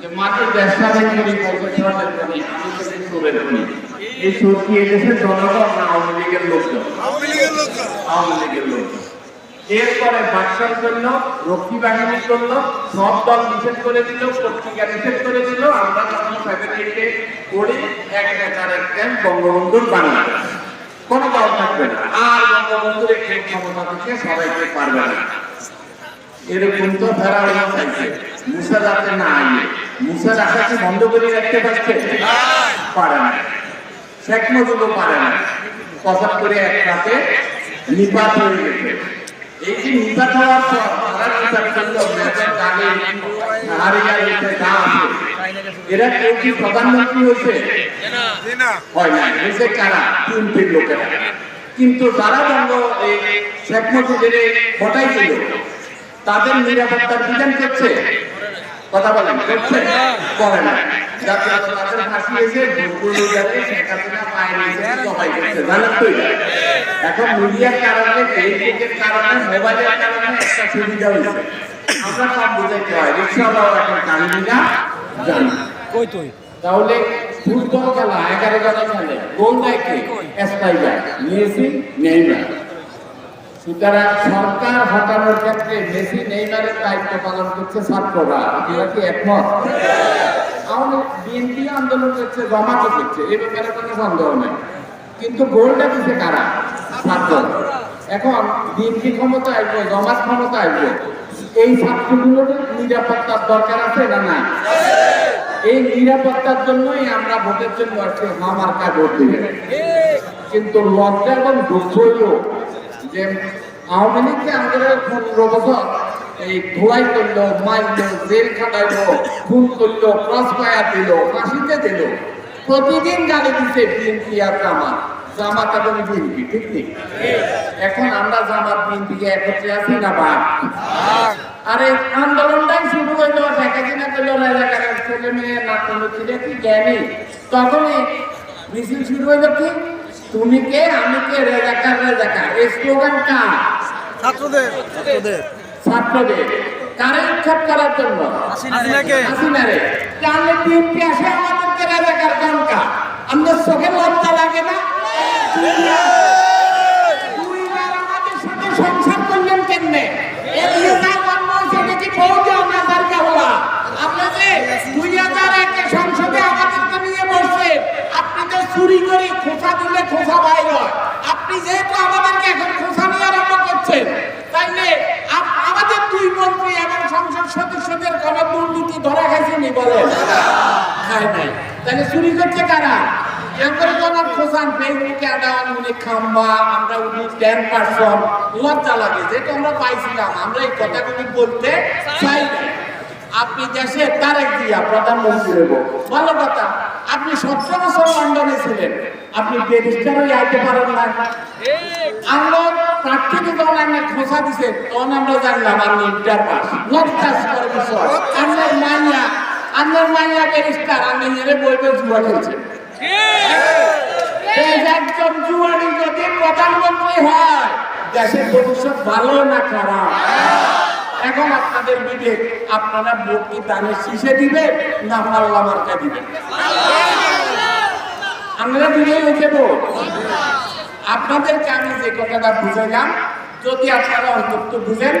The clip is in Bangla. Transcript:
যে মাত্র দেশটাকে চুরি করবে সরকার আমি তো কিছু করে এই সুদ কি এদেশের জনগণ না আওয়ামী লীগের লোকজন? আওয়ামী লীগের লোকজন। আওয়ামী লীগের লোকজন। এরপরে বাক্সার জন্য রক্ষী বাহিনীর জন্য সব দল নিষেধ করে দিল পত্রিকা নিষেধ করে দিল। আমরা তখন সেভেন পড়ি এক নেতার এক ক্যাম্প বঙ্গবন্ধুর বাংলাদেশ কোন দল থাকবে না। আর বঙ্গবন্ধুর একটি ক্ষমতা থেকে সবাইকে পারবে না। এরকম তো ফেরা হয়ে চাইছে মুসা যাতে না আইয়ে বন্ধ করে রাখতে পারছে? পারে না। শেখ মুজিবও পারে না। কথা করে এক রাতে নিপাত হয়ে গেছে। তারা এরা কেউ লোকেরা। কিন্তু যারা বঙ্গ শেখ মুজিবের তাদের নিরাপত্তার বিধান করছে কথা বলেন করছে করে না যাতে তাদের ফাঁসি হয়েছে ভুলগুলো যাতে শেখ হাসিনা পায় নিয়েছে সবাই করছে। জানেন তো এটা? এখন মিডিয়ার কারণে ফেসবুকের কারণে মোবাইলের কারণে একটা সুবিধা হয়েছে। আমরা সব বুঝাইতে হয় রিক্সাওয়ালাও এখন কাহিনীটা জানি। কই তুই? তাহলে ফুটবল খেলা এগারো জন খেলে গোল দেয় কে? নিয়েছি নেইমার। সুতরাং সরকার হটানোর ক্ষেত্রে মেসি নেইমারের দায়িত্ব পালন করছে ছাত্ররা। আপনারা কি একমত? আমাদের বিএনপি আন্দোলন করছে জমাতে করছে, এ ব্যাপারে কোনো সন্দেহ নেই। কিন্তু গোলটা দিচ্ছে কারা? ছাত্র। এখন বিএনপি ক্ষমতা আসবে জমাত ক্ষমতা আসবে। এই ছাত্রগুলোর নিরাপত্তার দরকার আছে না নাই? এই নিরাপত্তার জন্যই আমরা ভোটের জন্য আসছি, আমার কাজ ভোট কিন্তু লজ্জা এবং দুঃখ যে আওয়ামী লীগকে আমাদের পনেরো বছর এই ধোলাই করল মারলো জেল খাটাইলো খুন করল ক্রস ফায়ার দিল, ফাঁসিতে দিল, প্রতিদিন গালি দিচ্ছে বিএনপি আর জামাত। জামাত এবং বিএনপি, ঠিক ঠিক এখন আমরা জামাত বিএনপিকে একত্রে আছি না ভাগ আরে, আন্দোলনটাই শুরু হইল শেখ কিনা করল রাজাকারের ছেলে মেয়ে নাট্যমন্ত্রীরা কি জ্ঞানী? তখনই মিছিল শুরু হইল কি? তুমি কে? আমি কে? রেজাকার রেজাকার এই স্লোগান কার? ছাত্রদের। ছাত্রদের। ছাত্রদের। কারে উৎখাত করার জন্য? হাসিনাকে। হাসিনারে। জানলে বিএনপি আসে আমাদেরকে রেজাকার কনকা আমাদের চোখে লজ্জা লাগে না? করে খোসা দিলে খোসা বাইর হয়। আপনি যেহেতু আমাদেরকে এখন খোসা নিয়ে আরম্ভ করছেন, তাইলে আমাদের দুই মন্ত্রী এবং সংসদ সদস্যদের কোনো দুর্নীতি ধরা গেছে নি বলে? খায় নাই। তাহলে চুরি করছে কারা? এরপরে যখন খোসান খাম্বা, আমরা উনি টেন পার্সন লজ্জা লাগে যেটা আমরা পাইছিলাম, আমরা এই কথাগুলি বলতে চাই না। আপনি দেশে তারেক দিয়া প্রধানমন্ত্রী হইব। ভালো কথা আপনি সতেরো বছর লন্ডনে ছিলেন। আপনি ব্যারিস্টার হয়ে আইতে পারেন না আমরা প্রার্থীকে যখন আমরা খোঁজা দিছে তখন আমরা জানলাম আপনি ইন্টার পাস লজ্জাস আপনার মাইয়া আপনার মাইয়া ব্যারিস্টার আপনি এর বইবে জুয়া খেলছেন এই একজন যদি প্রধানমন্ত্রী হয় দেশের ভবিষ্যৎ ভালো না খারাপ? এখন আপনাদের বিবেক, আপনারা ভোট কি শিষে দিবেন না পাল্লা মার্কা দিবেন আমরা হয়েছে ভোট আপনাদেরকে আমি যে কথাটা যান যদি আপনারা অন্তত বুঝেন